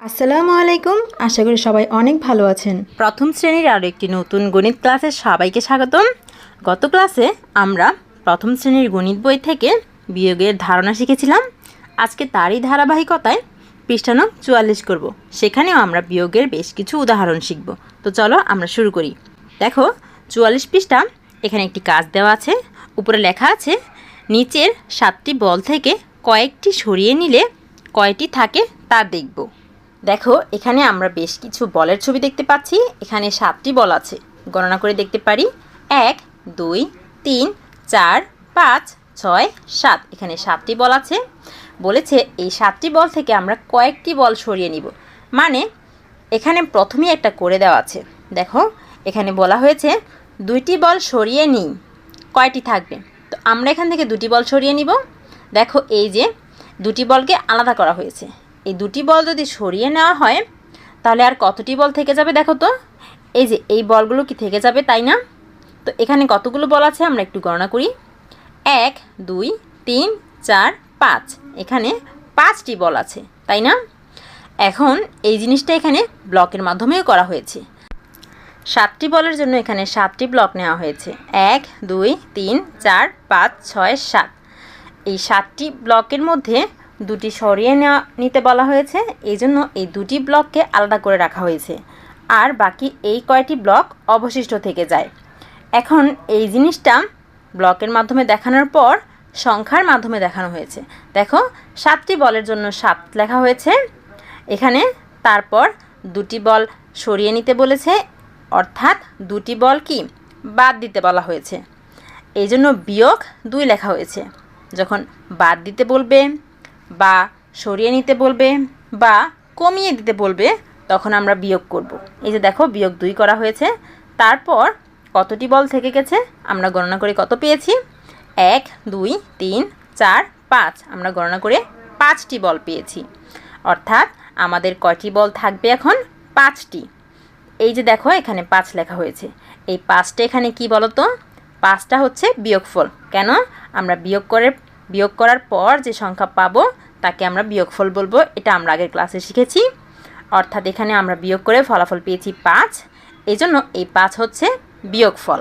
আসসালামু আলাইকুম। আশা করি সবাই অনেক ভালো আছেন। প্রথম শ্রেণির আরও একটি নতুন গণিত ক্লাসে সবাইকে স্বাগতম। গত ক্লাসে আমরা প্রথম শ্রেণির গণিত বই থেকে বিয়োগের ধারণা শিখেছিলাম। আজকে তারই ধারাবাহিকতায় পৃষ্ঠানো চুয়াল্লিশ করব। সেখানেও আমরা বিয়োগের বেশ কিছু উদাহরণ শিখব। তো চলো আমরা শুরু করি। দেখো, চুয়াল্লিশ পৃষ্ঠা, এখানে একটি কাজ দেওয়া আছে। উপরে লেখা আছে, নিচের সাতটি বল থেকে কয়েকটি সরিয়ে নিলে কয়টি থাকে তা দেখব। দেখো, এখানে আমরা বেশ কিছু বলের ছবি দেখতে পাচ্ছি। এখানে সাতটি বল আছে। গণনা করে দেখতে পারি। এক, দুই, তিন, চার, পাঁচ, ছয়, সাত। এখানে সাতটি বল আছে। বলেছে এই সাতটি বল থেকে আমরা কয়েকটি বল সরিয়ে নিব। মানে এখানে প্রথমেই একটা করে দেওয়া আছে। দেখো, এখানে বলা হয়েছে, দুইটি বল সরিয়ে নিই। কয়টি থাকবে? তো আমরা এখান থেকে দুটি বল সরিয়ে নিব। দেখো, এই যে দুটি বলকে আলাদা করা হয়েছে। এই দুটি বল যদি সরিয়ে নেওয়া হয়, তাহলে আর কতটি বল থেকে যাবে দেখো তো? এই যে এই বলগুলো কি থেকে যাবে তাই না? তো এখানে কতগুলো বল আছে আমরা একটু গণনা করি। এক, দুই, তিন, চার, পাঁচ। এখানে পাঁচটি বল আছে, তাই না? এখন এই জিনিসটা এখানে ব্লকের মাধ্যমেও করা হয়েছে। সাতটি বলের জন্য এখানে সাতটি ব্লক নেওয়া হয়েছে। এক, দুই, তিন, চার, পাঁচ, ছয়, সাত। এই সাতটি ব্লকের মধ্যে দুটি সরিয়ে নেওয়া নিতে বলা হয়েছে। এই জন্য এই দুটি ব্লককে আলাদা করে রাখা হয়েছে। আর বাকি এই কয়টি ব্লক অবশিষ্ট থেকে যায়। এখন এই জিনিসটা ব্লকের মাধ্যমে দেখানোর পর সংখ্যার মাধ্যমে দেখানো হয়েছে। দেখো, সাতটি বলের জন্য সাত লেখা হয়েছে। এখানে তারপর দুটি বল সরিয়ে নিতে বলেছে। অর্থাৎ দুটি বল কি? বাদ দিতে বলা হয়েছে। এই জন্য বিয়োগ দুই লেখা হয়েছে। যখন বাদ দিতে বলবে বা সরিয়ে নিতে বলবে বা কমিয়ে দিতে বলবে, তখন আমরা বিয়োগ করব। এই যে দেখো, বিয়োগ দুই করা হয়েছে। তারপর কতটি বল থেকে গেছে? আমরা গণনা করে কত পেয়েছি? এক, দুই, তিন, চার, পাঁচ। আমরা গণনা করে পাঁচটি বল পেয়েছি। অর্থাৎ আমাদের কয়টি বল থাকবে এখন? পাঁচটি। এই যে দেখো, এখানে পাঁচ লেখা হয়েছে। এই পাঁচটা এখানে কি বলতো? পাঁচটা হচ্ছে বিয়োগফল। কেন? আমরা বিয়োগ করে বিয়োগ করার পর যে সংখ্যা পাবো, তাকে আমরা বিয়োগফল বলব। এটা আমরা আগের ক্লাসে শিখেছি। অর্থাৎ এখানে আমরা বিয়োগ করে ফলাফল পেয়েছি পাঁচ। এই জন্য এই পাঁচ হচ্ছে বিয়োগফল।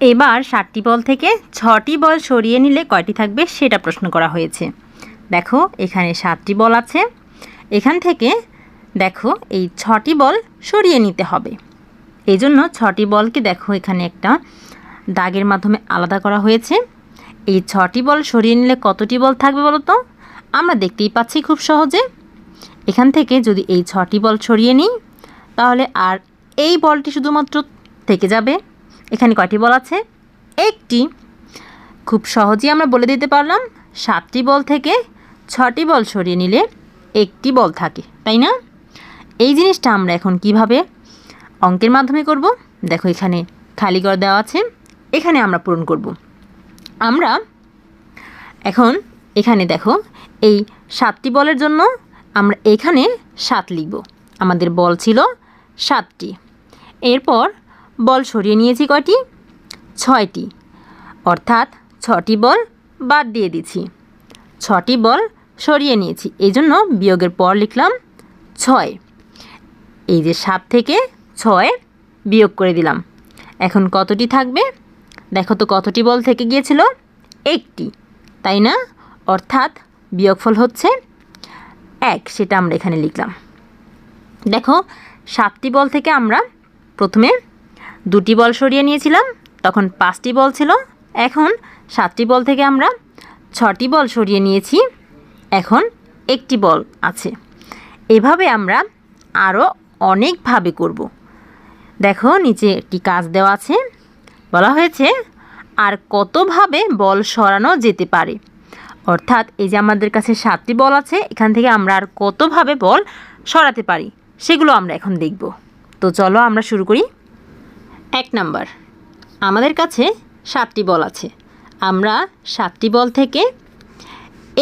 এবার সাতটি বল থেকে ছটি বল সরিয়ে নিলে কয়টি থাকবে সেটা প্রশ্ন করা হয়েছে। দেখো, এখানে সাতটি বল আছে। এখান থেকে দেখো এই ছটি বল সরিয়ে নিতে হবে। এই জন্য ছটি বলকে দেখো এখানে একটা দাগের মাধ্যমে আলাদা করা হয়েছে। এই ছটি বল সরিয়ে নিলে কতটি বল থাকবে বলো তো? আমরা দেখতেই পাচ্ছি খুব সহজে। এখান থেকে যদি এই ছটি বল সরিয়ে নিই, তাহলে আর এই বলটি শুধুমাত্র থেকে যাবে। এখানে কয়টি বল আছে? একটি। খুব সহজেই আমরা বলে দিতে পারলাম, সাতটি বল থেকে ছটি বল সরিয়ে নিলে একটি বল থাকে, তাই না? এই জিনিসটা আমরা এখন কীভাবে অঙ্কের মাধ্যমে করব? দেখো এখানে খালি ঘর দেওয়া আছে, এখানে আমরা পূরণ করব। আমরা এখন এখানে দেখো, এই সাতটি বলের জন্য আমরা এখানে সাত লিখব। আমাদের বল ছিল সাতটি। এরপর বল সরিয়ে নিয়েছি কয়টি? ছয়টি। অর্থাৎ ছটি বল বাদ দিয়ে দিছি ছটি বল সরিয়ে নিয়েছি। এই জন্য বিয়োগের পর লিখলাম ছয়। এই যে সাত থেকে ছয় বিয়োগ করে দিলাম। এখন কতটি থাকবে? দেখো তো কতটি বল থেকে গিয়েছিল? একটি। তাই না? অর্থাৎ বিয়োগফল হচ্ছে এক, সেটা আমরা এখানে লিখলাম। দেখো, সাতটি বল থেকে আমরা প্রথমে দুটি বল সরিয়ে নিয়েছিলাম, তখন পাঁচটি বল ছিল। এখন সাতটি বল থেকে আমরা ছটি বল সরিয়ে নিয়েছি, এখন একটি বল আছে। এভাবে আমরা আরও অনেকভাবে করব। দেখো, নিচে একটি কাজ দেওয়া আছে। বলা হয়েছে, আর কতভাবে বল সরানো যেতে পারে? অর্থাৎ এই যে আমাদের কাছে সাতটি বল আছে, এখান থেকে আমরা আর কতভাবে বল সরাতে পারি, সেগুলো আমরা এখন দেখব। তো চলো আমরা শুরু করি। এক নাম্বার, আমাদের কাছে সাতটি বল আছে। আমরা সাতটি বল থেকে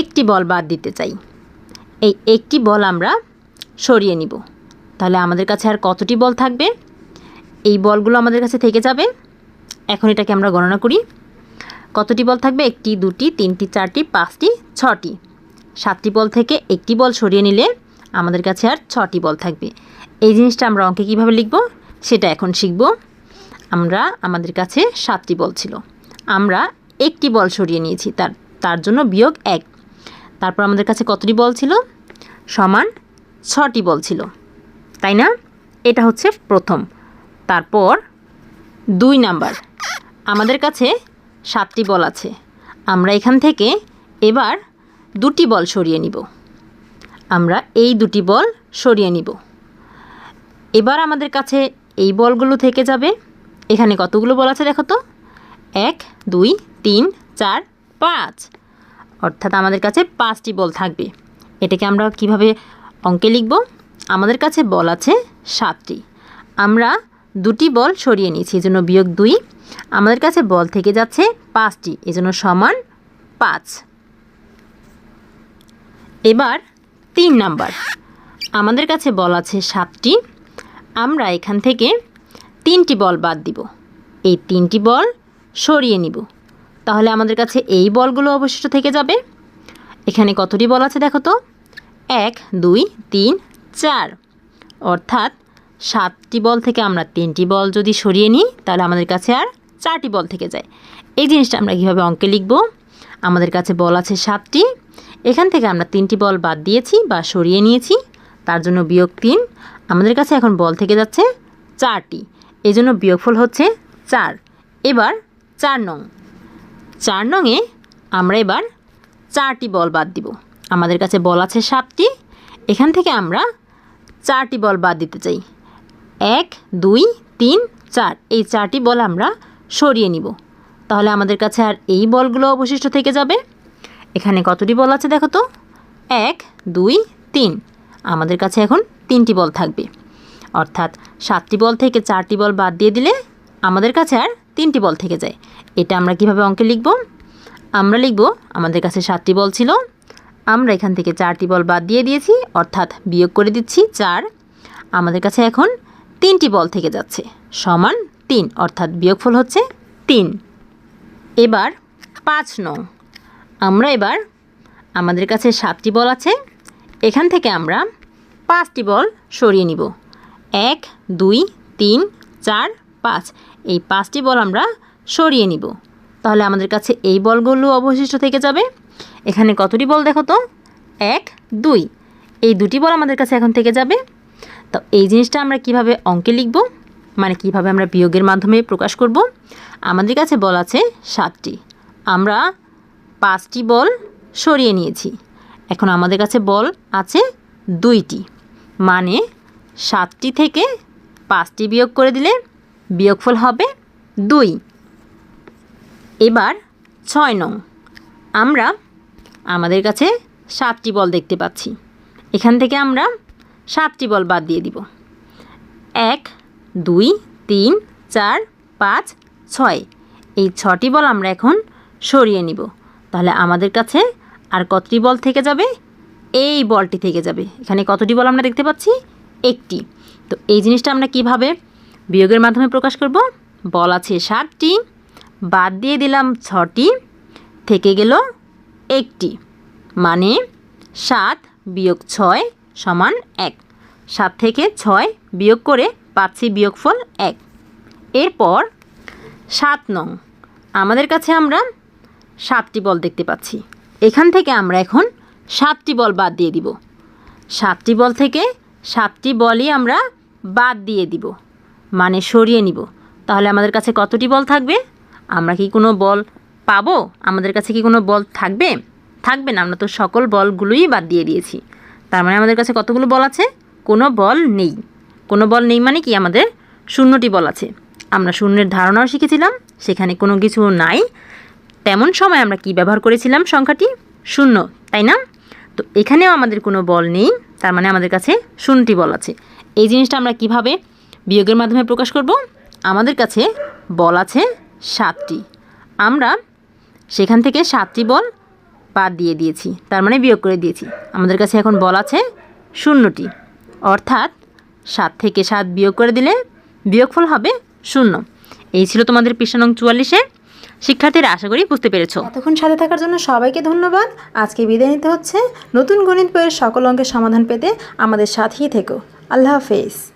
একটি বল বাদ দিতে চাই। এই একটি বল আমরা সরিয়ে নিব। তাহলে আমাদের কাছে আর কতটি বল থাকবে? এই বলগুলো আমাদের কাছে থেকে যাবে। এখন এটাকে আমরা গণনা করি। কতটি বল থাকবে? একটি, দুটি, তিনটি, চারটি, পাঁচটি, ছটি। সাতটি বল থেকে একটি বল সরিয়ে নিলে আমাদের কাছে আর ছটি বল থাকবে। এই জিনিসটা আমরা অঙ্কে কীভাবে লিখব? সেটা এখন শিখব। আমরা, আমাদের কাছে সাতটি বল ছিল। আমরা একটি বল সরিয়ে নিয়েছি, তার তার জন্য বিয়োগ এক। তারপর আমাদের কাছে কতটি বল ছিল? সমান ছটি বল ছিল। তাই না? এটা হচ্ছে প্রথম। তারপর দুই নাম্বার। আমাদের কাছে সাতটি বল আছে। আমরা এখান থেকে এবার দুটি বল সরিয়ে নিব। আমরা এই দুটি বল সরিয়ে নিব। এবার আমাদের কাছে এই বলগুলো থেকে যাবে। এখানে কতগুলো বল আছে দেখো তো? এক, দুই, তিন, চার, পাঁচ। অর্থাৎ আমাদের কাছে পাঁচটি বল থাকবে। এটাকে আমরা কীভাবে অঙ্কে লিখব? আমাদের কাছে বল আছে সাতটি। আমরা দুটি বল সরিয়ে নিয়েছি, এই জন্য বিয়োগ দুই। আমাদের কাছে বল থেকে যাচ্ছে পাঁচটি, এজন্য সমান পাঁচ। এবার তিন নাম্বার। আমাদের কাছে বল আছে সাতটি, আমরা এখান থেকে তিনটি বল বাদ দিব। এই তিনটি বল সরিয়ে নিব। তাহলে আমাদের কাছে এই বলগুলো অবশিষ্ট থেকে যাবে। এখানে কতটি বল আছে দেখো তো? এক, দুই, তিন, চার। অর্থাৎ সাতটি বল থেকে আমরা তিনটি বল যদি সরিয়ে নিই, তাহলে আমাদের কাছে আর চারটি বল থেকে যায়। এই জিনিসটা আমরা কীভাবে অঙ্কে লিখব? আমাদের কাছে বল আছে সাতটি। এখান থেকে আমরা তিনটি বল বাদ দিয়েছি বা সরিয়ে নিয়েছি। তার জন্য বিয়োগ তিন। আমাদের কাছে এখন বল থেকে যাচ্ছে চারটি। এই জন্য বিয়োগফল হচ্ছে চার। এবার চার নং। চার নংয়ে আমরা এবার চারটি বল বাদ দিব। আমাদের কাছে বল আছে সাতটি। এখান থেকে আমরা চারটি বল বাদ দিতে চাই। এক, দুই, তিন, চার। এই চারটি বল আমরা সরিয়ে নিব। তাহলে আমাদের কাছে আর এই বলগুলো অবশিষ্ট থেকে যাবে। এখানে কতটি বল আছে দেখো তো? এক, দুই, তিন। আমাদের কাছে এখন তিনটি বল থাকবে। অর্থাৎ সাতটি বল থেকে চারটি বল বাদ দিয়ে দিলে আমাদের কাছে আর তিনটি বল থেকে যায়। এটা আমরা কীভাবে অঙ্কে লিখব? আমরা লিখব, আমাদের কাছে সাতটি বল ছিল। আমরা এখান থেকে চারটি বল বাদ দিয়ে দিয়েছি, অর্থাৎ বিয়োগ করে দিচ্ছি চার। আমাদের কাছে এখন তিনটি বল থেকে যাচ্ছে। সমান তিন, অর্থাৎ বিয়োগফল হচ্ছে তিন। এবার পাঁচ নং। আমরা এবার আমাদের কাছে সাতটি বল আছে। এখান থেকে আমরা পাঁচটি বল সরিয়ে নিব। এক, দুই, তিন, চার, পাঁচ। এই পাঁচটি বল আমরা সরিয়ে নিব। তাহলে আমাদের কাছে এই বলগুলো অবশিষ্ট থেকে যাবে। এখানে কতটি বল দেখো তো? এক, দুই। এই দুটি বল আমাদের কাছে এখন থেকে যাবে। তো এই জিনিসটা আমরা কীভাবে অঙ্কে লিখব? মানে কীভাবে আমরা বিয়োগের মাধ্যমে প্রকাশ করব? আমাদের কাছে বল আছে সাতটি। আমরা পাঁচটি বল সরিয়ে নিয়েছি। এখন আমাদের কাছে বল আছে দুইটি। মানে সাতটি থেকে পাঁচটি বিয়োগ করে দিলে বিয়োগফল হবে দুই। এবার ছয় নং। আমরা আমাদের কাছে সাতটি বল দেখতে পাচ্ছি। এখান থেকে আমরা সাতটি বল বাদ দিয়ে দিব। এক দুই, তিন, চার, পাঁচ, ছয়। এই ছটি বল আমরা এখন সরিয়ে নিব। তাহলে আমাদের কাছে আর কতটি বল থেকে যাবে? এই বলটি থেকে যাবে। এখানে কতটি বল আমরা দেখতে পাচ্ছি? একটি। তো এই জিনিসটা আমরা কীভাবে বিয়োগের মাধ্যমে প্রকাশ করব? বল আছে সাতটি, বাদ দিয়ে দিলাম ছটি, থেকে গেল একটি। মানে সাত বিয়োগ ছয় সমান এক। সাত থেকে ছয় বিয়োগ করে পাচ্ছি বিয়োগফল এক। এরপর সাত নং। আমাদের কাছে আমরা সাতটি বল দেখতে পাচ্ছি। এখান থেকে আমরা এখন সাতটি বল বাদ দিয়ে দিব। সাতটি বল থেকে সাতটি বলই আমরা বাদ দিয়ে দিব। মানে সরিয়ে নিব। তাহলে আমাদের কাছে কতটি বল থাকবে? আমরা কি কোনো বল পাবো? আমাদের কাছে কি কোনো বল থাকবে? থাকবে না। আমরা তো সকল বলগুলোই বাদ দিয়ে দিয়েছি। তার মানে আমাদের কাছে কতগুলো বল আছে? কোনো বল নেই। কোনো বল নেই মানে কি আমাদের শূন্যটি বল আছে। আমরা শূন্যের ধারণাও শিখেছিলাম, সেখানে কোনো কিছু নাই। তেমন সময় আমরা কি ব্যবহার করেছিলাম সংখ্যাটি? শূন্য, তাই না? তো এখানেও আমাদের কোনো বল নেই, তার মানে আমাদের কাছে শূন্যটি বল আছে। এই জিনিসটা আমরা কীভাবে বিয়োগের মাধ্যমে প্রকাশ করব? আমাদের কাছে বল আছে সাতটি। আমরা সেখান থেকে সাতটি বল বাদ দিয়ে দিয়েছি, তার মানে বিয়োগ করে দিয়েছি। আমাদের কাছে এখন বল আছে শূন্যটি। অর্থাৎ সাত থেকে সাত বিয়োগ করে দিলে বিয়োগফল হবে শূন্য। এই ছিল তোমাদের পৃষ্ঠা নং চুয়াল্লিশে। শিক্ষার্থীরা, আশা করি বুঝতে পেরেছ। এতক্ষণ সাথে থাকার জন্য সবাইকে ধন্যবাদ। আজকে বিদায় নিতে হচ্ছে নতুন গণিত বইয়ের সকল অঙ্কের সমাধান পেতে আমাদের সাথেই থেকো। আল্লাহ হাফেজ।